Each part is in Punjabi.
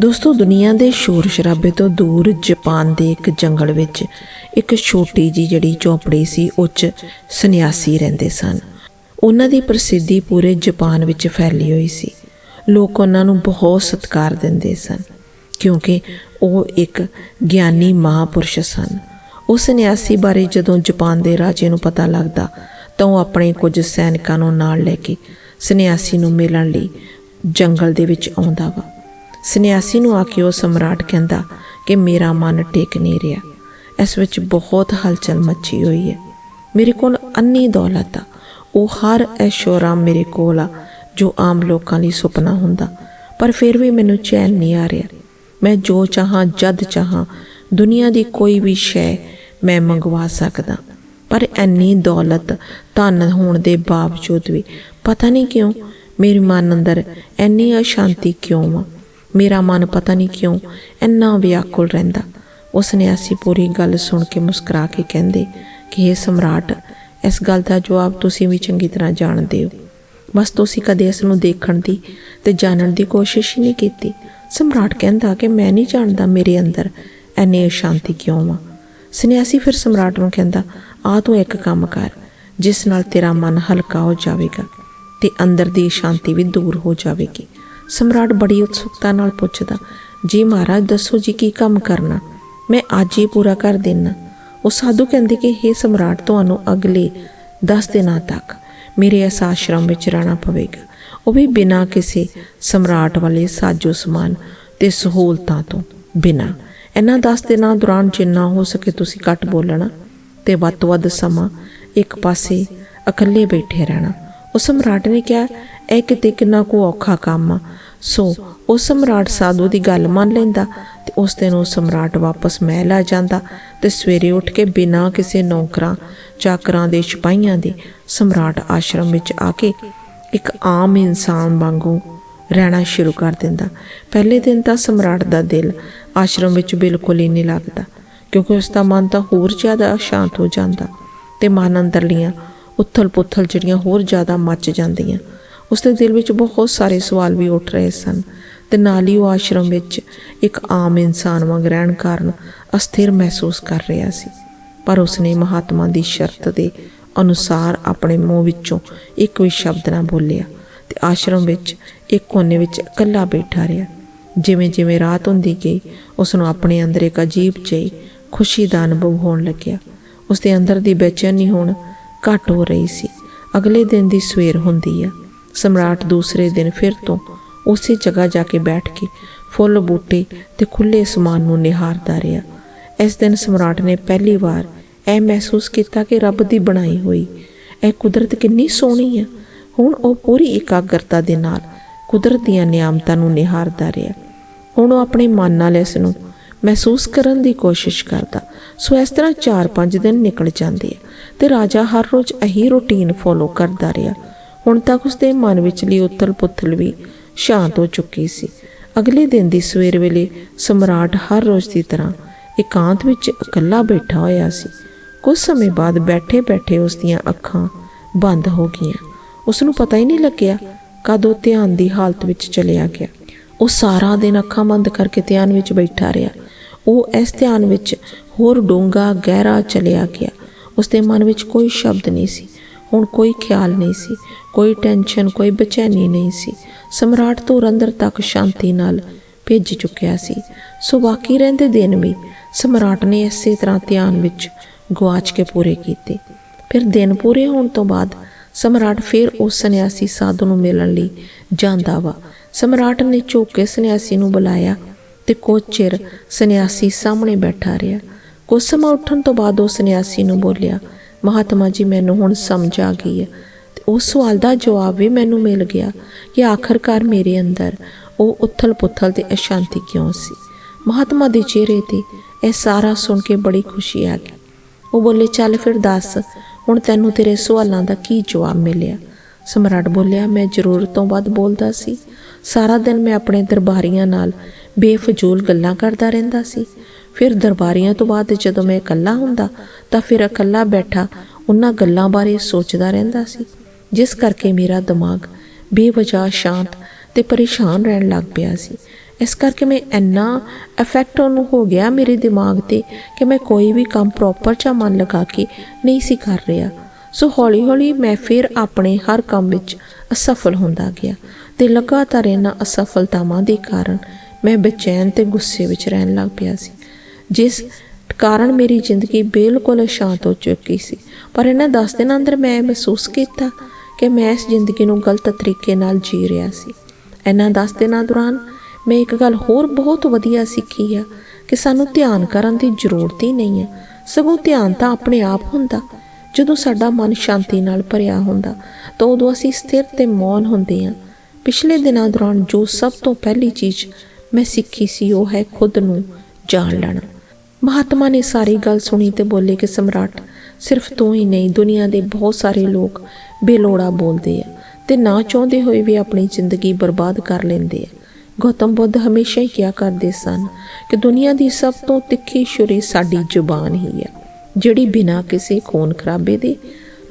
ਦੋਸਤੋ, ਦੁਨੀਆ ਦੇ ਸ਼ੋਰ ਸ਼ਰਾਬੇ ਤੋਂ ਦੂਰ ਜਾਪਾਨ ਦੇ ਇੱਕ ਜੰਗਲ ਵਿੱਚ ਇੱਕ ਛੋਟੀ ਜੀ ਜਿਹੜੀ ਝੌਂਪੜੀ ਸੀ ਉੱਚ ਸੰਨਿਆਸੀ ਰਹਿੰਦੇ ਸਨ। ਉਹਨਾਂ ਦੀ ਪ੍ਰਸਿੱਧੀ ਪੂਰੇ ਜਾਪਾਨ ਵਿੱਚ ਫੈਲੀ ਹੋਈ ਸੀ। ਲੋਕ ਉਹਨਾਂ ਨੂੰ ਬਹੁਤ ਸਤਿਕਾਰ ਦਿੰਦੇ ਸਨ, ਕਿਉਂਕਿ ਉਹ ਇੱਕ ਗਿਆਨੀ ਮਹਾਪੁਰਸ਼ ਸਨ। ਉਸ ਸੰਨਿਆਸੀ ਬਾਰੇ ਜਦੋਂ ਜਾਪਾਨ ਦੇ ਰਾਜੇ ਨੂੰ ਪਤਾ ਲੱਗਦਾ, ਤਾਂ ਉਹ ਆਪਣੇ ਕੁਝ ਸੈਨਿਕਾਂ ਨੂੰ ਨਾਲ ਲੈ ਕੇ ਸੰਨਿਆਸੀ ਨੂੰ ਮਿਲਣ ਲਈ ਜੰਗਲ ਦੇ ਵਿੱਚ ਆਉਂਦਾ ਵਾ। ਸੰਨਿਆਸੀ ਨੂੰ ਆ ਕੇ ਉਹ ਸਮਰਾਟ ਕਹਿੰਦਾ ਕਿ ਮੇਰਾ ਮਨ ਟੇਕ ਨਹੀਂ ਰਿਹਾ। ਇਸ ਵਿੱਚ ਬਹੁਤ ਹਲਚਲ ਮੱਚੀ ਹੋਈ ਹੈ। ਮੇਰੇ ਕੋਲ ਅੰਨੀ ਦੌਲਤ ਆ। ਉਹ ਹਰ ਐਸ਼ੋਰਾ ਮੇਰੇ ਕੋਲ ਆ, ਜੋ ਆਮ ਲੋਕਾਂ ਲਈ ਸੁਪਨਾ ਹੁੰਦਾ। ਪਰ ਫਿਰ ਵੀ ਮੈਨੂੰ ਚੈਨ ਨਹੀਂ ਆ ਰਿਹਾ। ਮੈਂ ਜੋ ਚਾਹਾਂ, ਜਦ ਚਾਹਾਂ, ਦੁਨੀਆ ਦੀ ਕੋਈ ਵੀ ਸ਼ੈ ਮੈਂ ਮੰਗਵਾ ਸਕਦਾ। ਪਰ ਐਨੀ ਦੌਲਤ ਧਨ ਹੋਣ ਦੇ ਬਾਵਜੂਦ ਵੀ ਪਤਾ ਨਹੀਂ ਕਿਉਂ, ਮੇਰੇ ਮਨ ਅੰਦਰ ਐਨੀ ਅਸ਼ਾਂਤੀ ਕਿਉਂ ਆ? ਮੇਰਾ ਮਨ ਪਤਾ ਨਹੀਂ ਕਿਉਂ ਇੰਨਾ ਵਿਆਕੁਲ ਰਹਿੰਦਾ। ਉਸ ਨੇ ਅਸੀਂ ਪੂਰੀ ਗੱਲ ਸੁਣ ਕੇ ਮੁਸਕਰਾ ਕੇ ਕਹਿੰਦੇ ਕਿ ਇਹ ਸਮਰਾਟ, ਇਸ ਗੱਲ ਦਾ ਜਵਾਬ ਤੁਸੀਂ ਵੀ ਚੰਗੀ ਤਰ੍ਹਾਂ ਜਾਣਦੇ ਹੋ। ਬਸ ਤੁਸੀਂ ਕਦੇ ਇਸ ਨੂੰ ਦੇਖਣ ਦੀ ਤੇ ਜਾਣਨ ਦੀ ਕੋਸ਼ਿਸ਼ ਹੀ ਨਹੀਂ ਕੀਤੀ। ਸਮਰਾਟ ਕਹਿੰਦਾ ਕਿ ਮੈਂ ਨਹੀਂ ਜਾਣਦਾ ਮੇਰੇ ਅੰਦਰ ਐਨੀ ਅਸ਼ਾਂਤੀ ਕਿਉਂ ਆ। ਸੰਨਿਆਸੀ ਫਿਰ ਸਮਰਾਟ ਨੂੰ ਕਹਿੰਦਾ, ਆ ਤੂੰ ਇੱਕ ਕੰਮ ਕਰ, ਜਿਸ ਨਾਲ ਤੇਰਾ ਮਨ ਹਲਕਾ ਹੋ ਜਾਵੇਗਾ ਤੇ ਅੰਦਰ ਦੀ ਸ਼ਾਂਤੀ ਵੀ ਦੂਰ ਹੋ ਜਾਵੇਗੀ। ਸਮਰਾਟ ਬੜੀ ਉਤਸੁਕਤਾ ਨਾਲ ਪੁੱਛਦਾ, ਜੀ ਮਹਾਰਾਜ, ਦੱਸੋ ਜੀ ਕੀ ਕੰਮ ਕਰਨਾ? ਮੈਂ ਅੱਜ ਹੀ ਪੂਰਾ ਕਰ ਦੇਣਾ ਉਹ ਸਾਧੂ ਕਹਿੰਦੇ ਕਿ हे ਸਮਰਾਟ, ਤੁਹਾਨੂੰ ਅਗਲੇ 10 ਦਿਨਾਂ ਤੱਕ ਮੇਰੇ ਇਸ ਆਸ਼ਰਮ ਵਿੱਚ ਰਹਿਣਾ ਪਵੇਗਾ। ਉਹ ਵੀ ਬਿਨਾਂ ਕਿਸੇ ਸਮਰਾਟ ਵਾਲੇ ਸਾਜੋ ਸਮਾਨ ਤੇ ਸਹੂਲਤਾਂ ਤੋਂ ਬਿਨਾਂ। ਇਹਨਾਂ 10 ਦਿਨਾਂ ਦੌਰਾਨ ਜਿੰਨਾ ਹੋ ਸਕੇ ਤੁਸੀਂ ਘੱਟ ਬੋਲਣਾ ਤੇ ਵੱਧ ਤੋਂ ਵੱਧ ਸਮਾਂ ਇੱਕ ਪਾਸੇ ਇਕੱਲੇ ਬੈਠੇ ਰਹਿਣਾ। ਉਹ ਸਮਰਾਟ ਨੇ ਕਿਹਾ ਇਹ ਕਿਤੇ ਕਿੰਨਾ ਕੋ ਔਖਾ ਕੰਮ ਆ। ਸੋ ਉਹ ਸਮਰਾਟ ਸਾਧੂ ਦੀ ਗੱਲ ਮੰਨ ਲੈਂਦਾ ਤੇ ਉਸ ਦਿਨ ਉਹ ਸਮਰਾਟ ਵਾਪਸ ਮਹਿਲ ਆ ਜਾਂਦਾ ਤੇ ਸਵੇਰੇ ਉੱਠ ਕੇ ਬਿਨਾਂ ਕਿਸੇ ਨੌਕਰਾਂ, ਚਾਕਰਾਂ ਦੇ ਸਿਪਾਹੀਆਂ ਦੇ ਸਮਰਾਟ ਆਸ਼ਰਮ ਵਿੱਚ ਆ ਕੇ ਇੱਕ ਆਮ ਇਨਸਾਨ ਵਾਂਗੂ ਰਹਿਣਾ ਸ਼ੁਰੂ ਕਰ ਦਿੰਦਾ। ਪਹਿਲੇ ਦਿਨ ਤਾਂ ਸਮਰਾਟ ਦਾ ਦਿਲ ਆਸ਼ਰਮ ਵਿੱਚ ਬਿਲਕੁਲ ਹੀ ਨਹੀਂ ਲੱਗਦਾ, ਕਿਉਂਕਿ ਉਸ ਦਾ ਮਨ ਤਾਂ ਹੋਰ ਜ਼ਿਆਦਾ ਅਸ਼ਾਂਤ ਹੋ ਜਾਂਦਾ ਤੇ ਮਨ ਅੰਦਰਲੀਆਂ ਉਥਲ-ਪੁਥਲ ਜਿਹੜੀਆਂ ਹੋਰ ਜ਼ਿਆਦਾ ਮੱਚ ਜਾਂਦੀਆਂ ਉਸ ਦੇ ਦਿਲ ਵਿੱਚ ਬਹੁਤ ਸਾਰੇ ਸਵਾਲ ਵੀ ਉੱਠ ਰਹੇ ਸਨ ਤੇ ਨਾਲ ਹੀ ਉਹ ਆਸ਼ਰਮ ਵਿੱਚ ਇੱਕ ਆਮ ਇਨਸਾਨ ਵਾਂਗ ਰਹਿਣ ਕਾਰਨ ਅਸਥਿਰ ਮਹਿਸੂਸ ਕਰ ਰਿਹਾ ਸੀ। ਪਰ ਉਸਨੇ ਮਹਾਤਮਾ ਦੀ ਸ਼ਰਤ ਦੇ ਅਨੁਸਾਰ ਆਪਣੇ ਮੂੰਹ ਵਿੱਚੋਂ ਇੱਕ ਵੀ ਸ਼ਬਦ ਨਾ ਬੋਲਿਆ ਤੇ ਆਸ਼ਰਮ ਵਿੱਚ ਇੱਕ ਕੋਨੇ ਵਿੱਚ ਇਕੱਲਾ ਬੈਠਾ ਰਿਹਾ। ਜਿਵੇਂ ਜਿਵੇਂ ਰਾਤ ਹੁੰਦੀ ਗਈ ਉਸ ਨੂੰ ਆਪਣੇ ਅੰਦਰ ਇੱਕ ਅਜੀਬ ਜਿਹੀ ਖੁਸ਼ੀ ਦਾ ਅਨੁਭਵ ਹੋਣ ਲੱਗਿਆ। ਉਸ ਦੇ ਅੰਦਰ ਦੀ ਬੇਚੈਨੀ ਹੁਣ ਘਟ ਹੋ ਰਹੀ ਸੀ। ਅਗਲੇ ਦਿਨ ਦੀ ਸਵੇਰ ਹੁੰਦੀ ਆ। ਸਮਰਾਟ ਦੂਸਰੇ ਦਿਨ ਫਿਰ ਤੋਂ ਉਸੇ ਜਗ੍ਹਾ ਜਾ ਕੇ ਬੈਠ ਕੇ ਫੁੱਲ, ਬੂਟੇ ਤੇ ਖੁੱਲੇ ਅਸਮਾਨ ਨੂੰ ਨਿਹਾਰਦਾ ਰਿਹਾ। ਇਸ ਦਿਨ ਸਮਰਾਟ ਨੇ ਪਹਿਲੀ ਵਾਰ ਇਹ ਮਹਿਸੂਸ ਕੀਤਾ ਕਿ ਰੱਬ ਦੀ ਬਣਾਈ ਹੋਈ ਇਹ ਕੁਦਰਤ ਕਿੰਨੀ ਸੋਹਣੀ ਆ ਹੁਣ ਉਹ ਪੂਰੀ ਇਕਾਗਰਤਾ ਦੇ ਨਾਲ ਕੁਦਰਤ ਦੀਆਂ ਨਿਆਮਤਾਂ ਨੂੰ ਨਿਹਾਰਦਾ ਰਿਹਾ। ਹੁਣ ਉਹ ਆਪਣੇ ਮਨ ਨਾਲ ਇਸ ਨੂੰ ਮਹਿਸੂਸ ਕਰਨ ਦੀ ਕੋਸ਼ਿਸ਼ ਕਰਦਾ। ਸੋ ਇਸ ਤਰ੍ਹਾਂ 4-5 ਦਿਨ ਨਿਕਲ ਜਾਂਦੇ ਆ ਤੇ ਰਾਜਾ ਹਰ ਰੋਜ਼ ਇਹੀ ਰੁਟੀਨ ਫੋਲੋ ਕਰਦਾ ਰਿਹਾ। ਹੁਣ ਤੱਕ ਉਸਦੇ ਮਨ ਵਿੱਚਲੀ ਉਥਲ-ਪੁਥਲ ਵੀ ਸ਼ਾਂਤ ਹੋ ਚੁੱਕੀ ਸੀ। ਅਗਲੇ ਦਿਨ ਦੀ ਸਵੇਰ ਵੇਲੇ ਸਮਰਾਟ ਹਰ ਰੋਜ਼ ਦੀ ਤਰ੍ਹਾਂ ਇਕਾਂਤ ਵਿੱਚ ਇਕੱਲਾ ਬੈਠਾ ਹੋਇਆ ਸੀ। ਕੁਝ ਸਮੇਂ ਬਾਅਦ ਬੈਠੇ-ਬੈਠੇ ਉਸ ਦੀਆਂ ਅੱਖਾਂ ਬੰਦ ਹੋ ਗਈਆਂ। ਉਸ ਨੂੰ ਪਤਾ ਹੀ ਨਹੀਂ ਲੱਗਿਆ ਕਦ ਉਹ ਧਿਆਨ ਦੀ ਹਾਲਤ ਵਿੱਚ ਚਲਿਆ ਗਿਆ। ਉਹ ਸਾਰਾ ਦਿਨ ਅੱਖਾਂ ਬੰਦ ਕਰਕੇ ਧਿਆਨ ਵਿੱਚ ਬੈਠਾ ਰਿਹਾ। ਉਹ ਇਸ ਧਿਆਨ ਵਿੱਚ ਹੋਰ ਡੂੰਘਾ, ਗਹਿਰਾ ਚਲਿਆ ਗਿਆ। ਉਸ ਦੇ ਮਨ ਵਿੱਚ ਕੋਈ ਸ਼ਬਦ ਨਹੀਂ ਸੀ। ਹੁਣ ਕੋਈ ਖਿਆਲ ਨਹੀਂ ਸੀ। ਕੋਈ ਟੈਨਸ਼ਨ, ਕੋਈ ਬੇਚੈਨੀ ਨਹੀਂ ਸੀ। ਸਮਰਾਟ ਤੋਂ ਅੰਦਰ ਤੱਕ ਸ਼ਾਂਤੀ ਨਾਲ ਭੇਜ ਚੁੱਕਿਆ ਸੀ। ਸੋ ਬਾਕੀ ਰਹਿੰਦੇ ਦਿਨ ਵੀ ਸਮਰਾਟ ਨੇ ਇਸੇ ਤਰ੍ਹਾਂ ਧਿਆਨ ਵਿੱਚ ਗਵਾਚ ਕੇ ਪੂਰੇ ਕੀਤੇ। ਫਿਰ ਦਿਨ ਪੂਰੇ ਹੋਣ ਤੋਂ ਬਾਅਦ ਸਮਰਾਟ ਫਿਰ ਉਸ ਸੰਨਿਆਸੀ ਸਾਧੂ ਨੂੰ ਮਿਲਣ ਲਈ ਜਾਂਦਾ ਵਾ। ਸਮਰਾਟ ਨੇ ਝੁੱਕ ਕੇ ਸੰਨਿਆਸੀ ਨੂੰ ਬੁਲਾਇਆ ਤੇ ਕੁਝ ਚਿਰ ਸੰਨਿਆਸੀ ਸਾਹਮਣੇ ਬੈਠਾ ਰਿਹਾ। ਕੁਝ ਸਮਾਂ ਉੱਠਣ ਤੋਂ ਬਾਅਦ ਉਹ ਸੰਨਿਆਸੀ ਨੂੰ ਬੋਲਿਆ, ਮਹਾਤਮਾ ਜੀ, ਮੈਨੂੰ ਹੁਣ ਸਮਝ ਆ ਗਈ ਹੈ। ਉਸ ਸਵਾਲ ਦਾ ਜਵਾਬ ਵੀ ਮੈਨੂੰ ਮਿਲ ਗਿਆ ਕਿ ਆਖਰਕਾਰ ਮੇਰੇ ਅੰਦਰ ਉਹ ਉਥਲ-ਪੁਥਲ ਤੇ ਅਸ਼ਾਂਤੀ ਕਿਉਂ ਸੀ? ਮਹਾਤਮਾ ਦੇ ਚਿਹਰੇ ਤੇ ਇਹ ਸਾਰਾ ਸੁਣ ਕੇ ਬੜੀ ਖੁਸ਼ੀ ਆ ਗਈ। ਉਹ ਬੋਲੇ, ਚੱਲ ਫਿਰ ਦੱਸ, ਹੁਣ ਤੈਨੂੰ ਤੇਰੇ ਸਵਾਲਾਂ ਦਾ ਕੀ ਜਵਾਬ ਮਿਲਿਆ? ਸਮਰਾਟ ਬੋਲਿਆ, ਮੈਂ ਜ਼ਰੂਰਤ ਤੋਂ ਵੱਧ ਬੋਲਦਾ ਸੀ। ਸਾਰਾ ਦਿਨ ਮੈਂ ਆਪਣੇ ਦਰਬਾਰੀਆਂ ਨਾਲ ਬੇਫਜ਼ੂਲ ਗੱਲਾਂ ਕਰਦਾ ਰਹਿੰਦਾ ਸੀ। ਫਿਰ ਦਰਬਾਰੀਆਂ ਤੋਂ ਬਾਅਦ ਜਦੋਂ ਮੈਂ ਇਕੱਲਾ ਹੁੰਦਾ, ਤਾਂ ਫਿਰ ਇਕੱਲਾ ਬੈਠਾ ਉਹਨਾਂ ਗੱਲਾਂ ਬਾਰੇ ਸੋਚਦਾ ਰਹਿੰਦਾ ਸੀ। ਜਿਸ ਕਰਕੇ ਮੇਰਾ ਦਿਮਾਗ ਬੇਵਜ੍ਹਾ ਸ਼ਾਂਤ ਤੇ ਪਰੇਸ਼ਾਨ ਰਹਿਣ ਲੱਗ ਪਿਆ ਸੀ। ਇਸ ਕਰਕੇ ਮੈਂ ਇੰਨਾ ਇਫੈਕਟ ਉਹਨੂੰ ਹੋ ਗਿਆ ਮੇਰੇ ਦਿਮਾਗ ਤੇ ਕਿ ਮੈਂ ਕੋਈ ਵੀ ਕੰਮ ਪ੍ਰੋਪਰ ਜਾਂ ਮਨ ਲਗਾ ਕੇ ਨਹੀਂ ਸੀ ਕਰ ਰਿਹਾ। ਸੋ ਹੌਲੀ ਹੌਲੀ ਮੈਂ ਫਿਰ ਆਪਣੇ ਹਰ ਕੰਮ ਵਿੱਚ ਅਸਫਲ ਹੁੰਦਾ ਗਿਆ ਤੇ ਲਗਾਤਾਰ ਇਹਨਾਂ ਅਸਫਲਤਾਵਾਂ ਦੇ ਕਾਰਨ ਮੈਂ ਬੇਚੈਨ ਤੇ ਗੁੱਸੇ ਵਿੱਚ ਰਹਿਣ ਲੱਗ ਪਿਆ ਸੀ, ਜਿਸ ਕਾਰਨ ਮੇਰੀ ਜ਼ਿੰਦਗੀ ਬਿਲਕੁਲ ਸ਼ਾਂਤ ਹੋ ਚੁੱਕੀ ਸੀ। ਪਰ ਇਹਨਾਂ 10 ਦਿਨਾਂ ਅੰਦਰ ਮੈਂ ਮਹਿਸੂਸ ਕੀਤਾ ਕਿ ਮੈਂ ਇਸ ਜ਼ਿੰਦਗੀ ਨੂੰ ਗਲਤ ਤਰੀਕੇ ਨਾਲ ਜੀ ਰਿਹਾ ਸੀ। ਇਹਨਾਂ 10 ਦਿਨਾਂ ਦੌਰਾਨ ਮੈਂ ਇੱਕ ਗੱਲ ਹੋਰ ਬਹੁਤ ਵਧੀਆ ਸਿੱਖੀ ਆ ਕਿ ਸਾਨੂੰ ਧਿਆਨ ਕਰਨ ਦੀ ਜ਼ਰੂਰਤ ਹੀ ਨਹੀਂ ਹੈ ਸਗੋਂ ਧਿਆਨ ਤਾਂ ਆਪਣੇ ਆਪ ਹੁੰਦਾ। ਜਦੋਂ ਸਾਡਾ ਮਨ ਸ਼ਾਂਤੀ ਨਾਲ ਭਰਿਆ ਹੁੰਦਾ, ਤਾਂ ਉਦੋਂ ਅਸੀਂ ਸਥਿਰ ਤੇ ਮੌਨ ਹੁੰਦੇ ਹਾਂ। ਪਿਛਲੇ ਦਿਨਾਂ ਦੌਰਾਨ ਜੋ ਸਭ ਤੋਂ ਪਹਿਲੀ ਚੀਜ਼ ਮੈਂ ਸਿੱਖੀ ਸੀ, ਉਹ ਹੈ ਖੁਦ ਨੂੰ ਜਾਣ ਲੈਣਾ। ਮਹਾਤਮਾ ਨੇ ਸਾਰੀ ਗੱਲ ਸੁਣੀ ਤੇ ਬੋਲੇ ਕਿ ਸਮਰਾਟ ਸਿਰਫ ਤੂੰ ਹੀ ਨਹੀਂ, ਦੁਨੀਆ ਦੇ ਬਹੁਤ ਸਾਰੇ ਲੋਕ ਬੇਲੋੜਾ ਬੋਲਦੇ ਆ ਤੇ ਨਾ ਚਾਹੁੰਦੇ ਹੋਏ ਵੀ ਆਪਣੀ ਜ਼ਿੰਦਗੀ ਬਰਬਾਦ ਕਰ ਲੈਂਦੇ ਆ। ਗੌਤਮ ਬੁੱਧ ਹਮੇਸ਼ਾ ਹੀ ਕਿਹਾ ਕਰਦੇ ਸਨ ਕਿ ਦੁਨੀਆ ਦੀ ਸਭ ਤੋਂ ਤਿੱਖੀ ਛੁਰੀ ਸਾਡੀ ਜ਼ੁਬਾਨ ਹੀ ਹੈ ਜਿਹੜੀ ਬਿਨਾਂ ਕਿਸੇ ਖੂਨ ਖਰਾਬੇ ਦੇ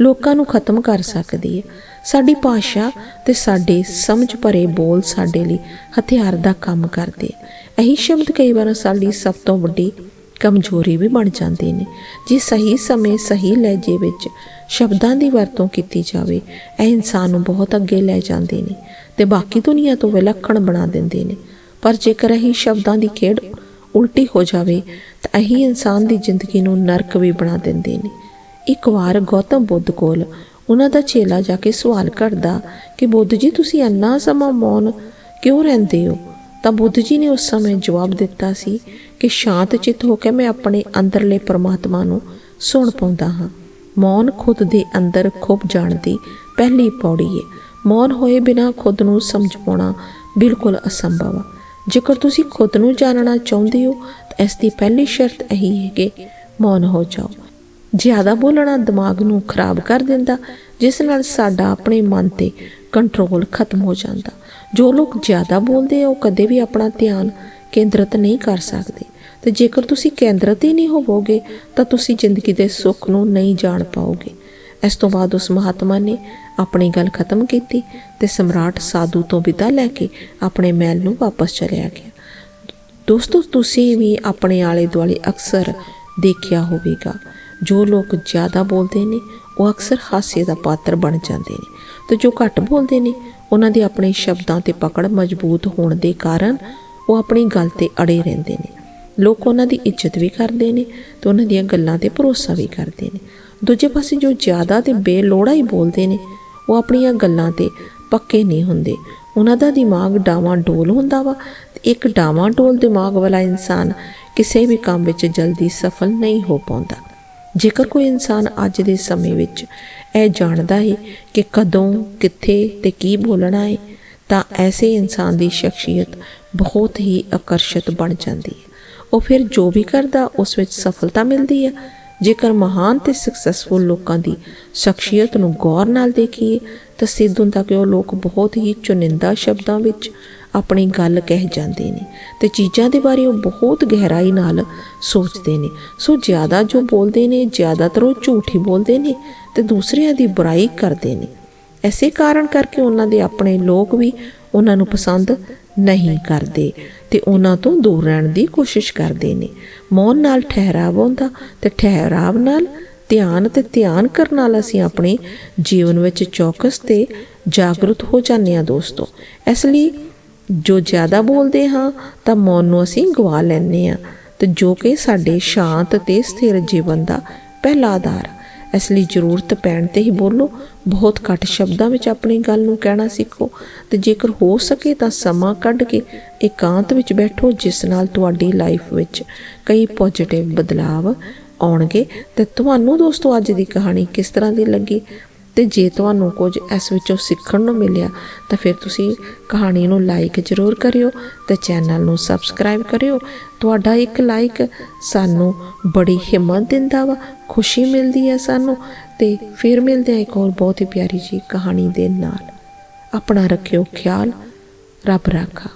ਲੋਕਾਂ ਨੂੰ ਖਤਮ ਕਰ ਸਕਦੀ ਹੈ ਸਾਡੀ ਭਾਸ਼ਾ ਤੇ ਸਾਡੇ ਸਮਝ ਭਰੇ ਬੋਲ ਸਾਡੇ ਲਈ ਹਥਿਆਰ ਦਾ ਕੰਮ ਕਰਦੇ ਹੈ ਇਹੀ ਸ਼ਬਦ ਕਈ ਵਾਰ ਸਾਡੀ ਸਭ ਤੋਂ ਵੱਡੀ ਕਮਜ਼ੋਰੀ ਵੀ ਬਣ ਜਾਂਦੇ ਨੇ। ਜੇ ਸਹੀ ਸਮੇਂ ਸਹੀ ਲਹਿਜੇ ਵਿੱਚ ਸ਼ਬਦਾਂ ਦੀ ਵਰਤੋਂ ਕੀਤੀ ਜਾਵੇ, ਇਹ ਇਨਸਾਨ ਨੂੰ ਬਹੁਤ ਅੱਗੇ ਲੈ ਜਾਂਦੇ ਨੇ ਤੇ ਬਾਕੀ ਦੁਨੀਆ ਤੋਂ ਵਿਲੱਖਣ ਬਣਾ ਦਿੰਦੇ ਨੇ। ਪਰ ਜੇਕਰ ਇਹੀ ਸ਼ਬਦਾਂ ਦੀ ਖੇਡ ਉਲਟੀ ਹੋ ਜਾਵੇ, ਤਾਂ ਇਹੀ ਇਨਸਾਨ ਦੀ ਜ਼ਿੰਦਗੀ ਨੂੰ ਨਰਕ ਵੀ ਬਣਾ ਦਿੰਦੇ ਨੇ। ਇੱਕ ਵਾਰ ਗੌਤਮ ਬੁੱਧ ਕੋਲ ਉਹਨਾਂ ਦਾ ਚੇਲਾ ਜਾ ਕੇ ਸਵਾਲ ਕਰਦਾ ਕਿ, ਬੁੱਧ ਜੀ, ਤੁਸੀਂ ਇੰਨਾ ਸਮਾਂ ਮੌਨ ਕਿਉਂ ਰਹਿੰਦੇ ਹੋ? ਤਾਂ ਬੁੱਧ ਜੀ ਨੇ ਉਸ ਸਮੇਂ ਜਵਾਬ ਦਿੱਤਾ ਸੀ ਕਿ ਸ਼ਾਂਤ ਚਿੱਤ ਹੋ ਕੇ ਮੈਂ ਆਪਣੇ ਅੰਦਰਲੇ ਪਰਮਾਤਮਾ ਨੂੰ ਸੁਣ ਪਾਉਂਦਾ ਹਾਂ। ਮੌਨ ਖੁਦ ਦੇ ਅੰਦਰ ਖੁੱਬ ਜਾਣ ਦੀ ਪਹਿਲੀ ਪੌੜੀ ਹੈ ਮੌਨ ਹੋਏ ਬਿਨਾ ਖੁਦ ਨੂੰ ਸਮਝ ਪਾਉਣਾ ਬਿਲਕੁਲ ਅਸੰਭਵ ਹੈ ਜੇਕਰ ਤੁਸੀਂ ਖੁਦ ਨੂੰ ਜਾਣਨਾ ਚਾਹੁੰਦੇ ਹੋ, ਤਾਂ ਇਸ ਦੀ ਪਹਿਲੀ ਸ਼ਰਤ ਇਹੀ ਹੈ ਕਿ ਮੌਨ ਹੋ ਜਾਓ। ਜ਼ਿਆਦਾ ਬੋਲਣਾ ਦਿਮਾਗ ਨੂੰ ਖਰਾਬ ਕਰ ਦਿੰਦਾ ਜਿਸ ਨਾਲ ਸਾਡਾ ਆਪਣੇ ਮਨ ਤੇ ਕੰਟਰੋਲ ਖਤਮ ਹੋ ਜਾਂਦਾ। ਜੋ ਲੋਕ ਜ਼ਿਆਦਾ ਬੋਲਦੇ ਆ, ਉਹ ਕਦੇ ਵੀ ਆਪਣਾ ਧਿਆਨ ਕੇਂਦਰਿਤ ਨਹੀਂ ਕਰ ਸਕਦੇ। ਤੇ ਜੇਕਰ ਤੁਸੀਂ ਕੇਂਦਰਿਤ ਹੀ ਨਹੀਂ ਹੋਵੋਗੇ, ਤਾਂ ਤੁਸੀਂ ਜ਼ਿੰਦਗੀ ਦੇ ਸੁੱਖ ਨੂੰ ਨਹੀਂ ਜਾਣ ਪਾਓਗੇ। ਇਸ ਤੋਂ ਬਾਅਦ ਉਸ ਮਹਾਤਮਾ ਨੇ ਆਪਣੀ ਗੱਲ ਖਤਮ ਕੀਤੀ ਤੇ ਸਮਰਾਟ ਸਾਧੂ ਤੋਂ ਵਿਦਾ ਲੈ ਕੇ ਆਪਣੇ ਮਹਿਲ ਨੂੰ ਵਾਪਸ ਚਲਿਆ ਗਿਆ। ਦੋਸਤੋ, ਤੁਸੀਂ ਵੀ ਆਪਣੇ ਆਲੇ ਦੁਆਲੇ ਅਕਸਰ ਦੇਖਿਆ ਹੋਵੇਗਾ, ਜੋ ਲੋਕ ਜ਼ਿਆਦਾ ਬੋਲਦੇ ਨੇ ਉਹ ਅਕਸਰ ਹਾਸੇ ਦਾ ਪਾਤਰ ਬਣ ਜਾਂਦੇ ਨੇ। ਤੇ ਜੋ ਘੱਟ ਬੋਲਦੇ ਨੇ, ਉਹਨਾਂ ਦੇ ਆਪਣੇ ਸ਼ਬਦਾਂ ਤੇ ਪਕੜ ਮਜ਼ਬੂਤ ਹੋਣ ਦੇ ਕਾਰਨ ਉਹ ਆਪਣੀ ਗੱਲ ਤੇ ਅੜੇ ਰਹਿੰਦੇ ਨੇ। ਲੋਕ ਉਹਨਾਂ ਦੀ ਇੱਜ਼ਤ ਵੀ ਕਰਦੇ ਨੇ ਤੇ ਉਹਨਾਂ ਦੀਆਂ ਗੱਲਾਂ ਤੇ ਭਰੋਸਾ ਵੀ ਕਰਦੇ ਨੇ। ਦੂਜੇ ਪਾਸੇ ਜੋ ਜ਼ਿਆਦਾ ਤੇ ਬੇਲੋੜਾ ਹੀ ਬੋਲਦੇ ਨੇ, ਉਹ ਆਪਣੀਆਂ ਗੱਲਾਂ ਤੇ ਪੱਕੇ ਨਹੀਂ ਹੁੰਦੇ। ਉਹਨਾਂ ਦਾ ਦਿਮਾਗ ਡਾਵਾਂ ਡੋਲ ਹੁੰਦਾ ਵਾ ਤੇ ਇੱਕ ਡਾਵਾਂ ਡੋਲ ਦਿਮਾਗ ਵਾਲਾ ਇਨਸਾਨ ਕਿਸੇ ਵੀ ਕੰਮ ਵਿੱਚ ਜਲਦੀ ਸਫਲ ਨਹੀਂ ਹੋ ਪਾਉਂਦਾ। ਜੇਕਰ ਕੋਈ ਇਨਸਾਨ ਅੱਜ ਦੇ ਸਮੇਂ ਵਿੱਚ ਇਹ ਜਾਣਦਾ ਹੈ ਕਿ ਕਦੋਂ, ਕਿੱਥੇ ਤੇ ਕੀ ਬੋਲਣਾ ਹੈ, ਤਾਂ ਐਸੇ ਇਨਸਾਨ ਦੀ ਸ਼ਖਸੀਅਤ ਬਹੁਤ ਹੀ ਆਕਰਸ਼ਿਤ ਬਣ ਜਾਂਦੀ ਹੈ। ਉਹ ਫਿਰ ਜੋ ਵੀ ਕਰਦਾ, ਉਸ ਵਿੱਚ ਸਫਲਤਾ ਮਿਲਦੀ ਹੈ। ਜੇਕਰ ਮਹਾਨ ਤੇ ਸਕਸੈਸਫੁਲ ਲੋਕਾਂ ਦੀ ਸ਼ਖਸੀਅਤ ਨੂੰ ਗੌਰ ਨਾਲ ਦੇਖੀਏ, ਤਾਂ ਸਿੱਧ ਹੁੰਦਾ ਕਿ ਉਹ ਲੋਕ ਬਹੁਤ ਹੀ ਚੁਣਿੰਦਾ ਸ਼ਬਦਾਂ ਵਿੱਚ ਆਪਣੀ ਗੱਲ ਕਹਿ ਜਾਂਦੇ ਨੇ ਤੇ ਚੀਜ਼ਾਂ ਦੇ ਬਾਰੇ ਉਹ ਬਹੁਤ ਗਹਿਰਾਈ ਨਾਲ ਸੋਚਦੇ ਨੇ। ਸੋ ਜ਼ਿਆਦਾ ਜੋ ਬੋਲਦੇ ਨੇ, ਜ਼ਿਆਦਾਤਰ ਉਹ ਝੂਠ ਹੀ ਬੋਲਦੇ ਨੇ ਤੇ ਦੂਸਰਿਆਂ ਦੀ ਬੁਰਾਈ ਕਰਦੇ ਨੇ। ਐਸੇ ਕਾਰਨ ਕਰਕੇ ਉਹਨਾਂ ਦੇ ਆਪਣੇ ਲੋਕ ਵੀ ਉਹਨਾਂ ਨੂੰ ਪਸੰਦ ਨਹੀਂ ਕਰਦੇ ਤੇ ਉਹਨਾਂ ਤੋਂ ਦੂਰ ਰਹਿਣ ਦੀ ਕੋਸ਼ਿਸ਼ ਕਰਦੇ ਨੇ। ਮੌਨ ਨਾਲ ਠਹਿਰਾਵ ਹੁੰਦਾ ਤੇ ਠਹਿਰਾਵ ਨਾਲ ਧਿਆਨ ਤੇ ਧਿਆਨ ਕਰਨ ਨਾਲ ਅਸੀਂ ਆਪਣੇ ਜੀਵਨ ਵਿੱਚ ਚੌਕਸ ਤੇ ਜਾਗਰੂਕ ਹੋ ਜਾਂਦੇ ਹਾਂ ਦੋਸਤੋ। ਇਸ ਲਈ ਜੋ ਜ਼ਿਆਦਾ ਬੋਲਦੇ ਹਾਂ, ਤਾਂ ਮੌਨ ਨੂੰ ਅਸੀਂ ਗਵਾ ਲੈਂਦੇ ਹਾਂ। ਤੇ ਜੋ ਕਿ ਸਾਡੇ ਸ਼ਾਂਤ ਤੇ ਸਥਿਰ ਜੀਵਨ ਦਾ ਪਹਿਲਾ ਆਧਾਰ ਇਸ ਲਈ ਜ਼ਰੂਰਤ ਪੈਣ ਤੇ ਹੀ ਬੋਲੋ, ਬਹੁਤ ਘੱਟ ਸ਼ਬਦਾਂ ਵਿੱਚ ਆਪਣੀ ਗੱਲ ਨੂੰ ਕਹਿਣਾ ਸਿੱਖੋ। ਤੇ ਜੇਕਰ ਹੋ ਸਕੇ ਤਾਂ ਸਮਾਂ ਕੱਢ ਕੇ ਇਕਾਂਤ ਵਿੱਚ ਬੈਠੋ, ਜਿਸ ਨਾਲ ਤੁਹਾਡੀ ਲਾਈਫ ਵਿੱਚ ਕਈ ਪੋਜ਼ਿਟਿਵ ਬਦਲਾਵ ਆਉਣਗੇ। ਤੇ ਤੁਹਾਨੂੰ ਦੋਸਤੋ, ਅੱਜ ਦੀ ਕਹਾਣੀ ਕਿਸ ਤਰ੍ਹਾਂ ਦੀ ਲੱਗੀ? ਤੇ ਜੇ ਤੁਹਾਨੂੰ ਕੁਝ ਇਸ ਵਿੱਚੋਂ ਸਿੱਖਣ ਨੂੰ ਮਿਲਿਆ, ਤਾਂ ਫਿਰ ਤੁਸੀਂ ਕਹਾਣੀ ਨੂੰ ਲਾਈਕ ਜ਼ਰੂਰ ਕਰਿਓ ਤੇ ਚੈਨਲ ਨੂੰ ਸਬਸਕ੍ਰਾਈਬ ਕਰਿਓ। ਤੁਹਾਡਾ ਇੱਕ ਲਾਈਕ ਸਾਨੂੰ ਬੜੀ ਹਿੰਮਤ ਦਿੰਦਾ ਵਾ, ਖੁਸ਼ੀ ਮਿਲਦੀ ਹੈ ਸਾਨੂੰ ਤੇ ਫਿਰ ਮਿਲਦੇ ਹਾਂ ਇੱਕ ਹੋਰ ਬਹੁਤ ਹੀ ਪਿਆਰੀ ਜੀ ਕਹਾਣੀ ਦੇ ਨਾਲ। ਆਪਣਾ ਰੱਖਿਓ ਖਿਆਲ, ਰੱਬ ਰਾਖਾ।